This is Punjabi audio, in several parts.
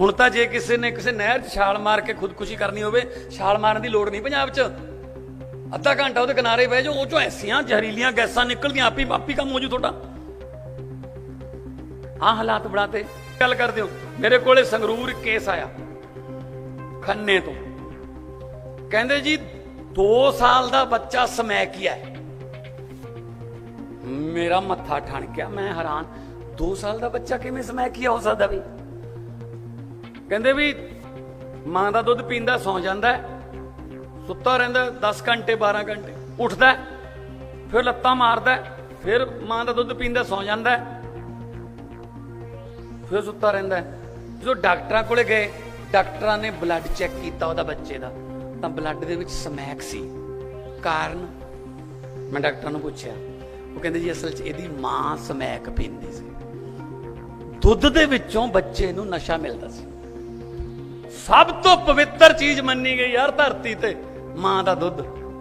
ਹੁਣ ਤਾਂ ਜੇ ਕਿਸੇ ਨੇ ਕਿਸੇ ਨਹਿਰ 'ਚ ਛਾਲ ਮਾਰ ਕੇ ਖੁਦਕੁਸ਼ੀ ਕਰਨੀ ਹੋਵੇ, ਛਾਲ ਮਾਰਨ ਦੀ ਲੋੜ ਨਹੀਂ ਪੰਜਾਬ 'ਚ। ਅੱਧਾ ਘੰਟਾ ਉਹਦੇ ਕਿਨਾਰੇ ਬਹਿ ਜਾਓ, ਉਹ ਚੋਂ ਐਸੀਆਂ ਜ਼ਹਿਰੀਲੀਆਂ ਗੈਸਾਂ ਨਿਕਲਦੀਆਂ, ਆਪੀ ਆਪੀ ਕੰਮ ਹੋ ਜੂ ਤੁਹਾਡਾ। ਆ ਹਾਲਾਤ ਬਣਾਤੇ। ਗੱਲ ਕਰਦੇ ਹੋ, ਮੇਰੇ ਕੋਲੇ ਸੰਗਰੂਰ ਕੇਸ ਆਇਆ, ਖੰਨੇ ਤੋਂ। ਕਹਿੰਦੇ ਜੀ 2 ਸਾਲ ਦਾ ਬੱਚਾ ਸਮੈਕੀਆ ਮੇਰਾ ਮੱਥਾ ਠਣਕਿਆ, ਮੈਂ ਹੈਰਾਨ। 2 ਸਾਲ ਦਾ ਬੱਚਾ ਕਿਵੇਂ ਸਮੈਕੀਆ ਹੋ ਸਕਦਾ ਵੀ? ਕਹਿੰਦੇ ਵੀ ਮਾਂ ਦਾ ਦੁੱਧ ਪੀਂਦਾ ਸੌ ਜਾਂਦਾ ਸੁੱਤਾ ਰਹਿੰਦਾ 10 ਘੰਟੇ 12 ਘੰਟੇ, ਉੱਠਦਾ ਫਿਰ ਲੱਤਾਂ ਮਾਰਦਾ ਫਿਰ ਮਾਂ ਦਾ ਦੁੱਧ ਪੀਂਦਾ ਸੌ ਜਾਂਦਾ ਫਿਰ ਸੁੱਤਾ ਰਹਿੰਦਾ ਜਦੋਂ ਡਾਕਟਰਾਂ ਕੋਲੇ ਗਏ, ਡਾਕਟਰਾਂ ਨੇ ਬਲੱਡ ਚੈੱਕ ਕੀਤਾ ਉਹਦਾ ਬੱਚੇ ਦਾ, ਤਾਂ ਬਲੱਡ ਦੇ ਵਿੱਚ ਸਮੈਕ ਸੀ। ਕਾਰਨ? ਮੈਂ ਡਾਕਟਰਾਂ ਨੂੰ ਪੁੱਛਿਆ, ਉਹ ਕਹਿੰਦੇ ਜੀ ਅਸਲ 'ਚ ਇਹਦੀ ਮਾਂ ਸਮੈਕ ਪੀਂਦੀ ਸੀ। ਦੁੱਧ ਦੇ ਵਿੱਚੋਂ ਬੱਚੇ ਨੂੰ ਨਸ਼ਾ ਮਿਲਦਾ ਸੀ। ਸਭ ਤੋਂ ਪਵਿੱਤਰ ਚੀਜ਼ ਮੰਨੀ ਗਈ ਯਾਰ ਧਰਤੀ ਤੇ, ਮਾਂ ਦਾ ਦੁੱਧ।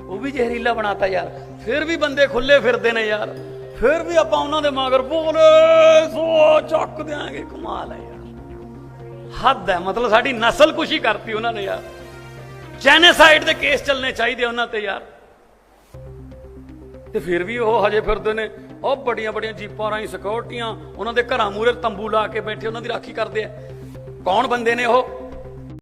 ਉਹ ਵੀ ਜ਼ਹਿਰੀਲਾ ਬਣਾਤਾ ਯਾਰ। ਫਿਰ ਵੀ ਬੰਦੇ ਖੁੱਲੇ ਫਿਰਦੇ ਨੇ ਯਾਰ। ਫਿਰ ਵੀ ਆਪਾਂ ਉਹਨਾਂ ਦੇ ਮਗਰ ਬੋਲੇ ਸੋ ਚੱਕ ਦਿਆਂਗੇ, ਕਮਾਲ ਹੈ ਯਾਰ। ਹੱਦ ਹੈ, ਮਤਲਬ ਸਾਡੀ ਨਸਲ ਕੁਸ਼ੀ ਕਰਤੀ ਉਹਨਾਂ ਨੇ ਯਾਰ। ਜੈਨੇਸਾਈਡ ਦੇ ਕੇਸ ਚੱਲਣੇ ਚਾਹੀਦੇ ਉਹਨਾਂ ਤੇ ਯਾਰ। ਤੇ ਫਿਰ ਵੀ ਉਹ ਹਜੇ ਫਿਰਦੇ ਨੇ। ਉਹ ਬੜੀਆਂ ਬੜੀਆਂ ਜੀਪਾਂ ਰਾਹੀਂ ਸਿਕਿਉਰਟੀਆਂ ਉਹਨਾਂ ਦੇ ਘਰਾਂ ਮੂਹਰੇ ਤੰਬੂ ਲਾ ਕੇ ਬੈਠੇ, ਉਹਨਾਂ ਦੀ ਰਾਖੀ ਕਰਦੇ ਆ। ਕੌਣ ਬੰਦੇ ਨੇ ਉਹ?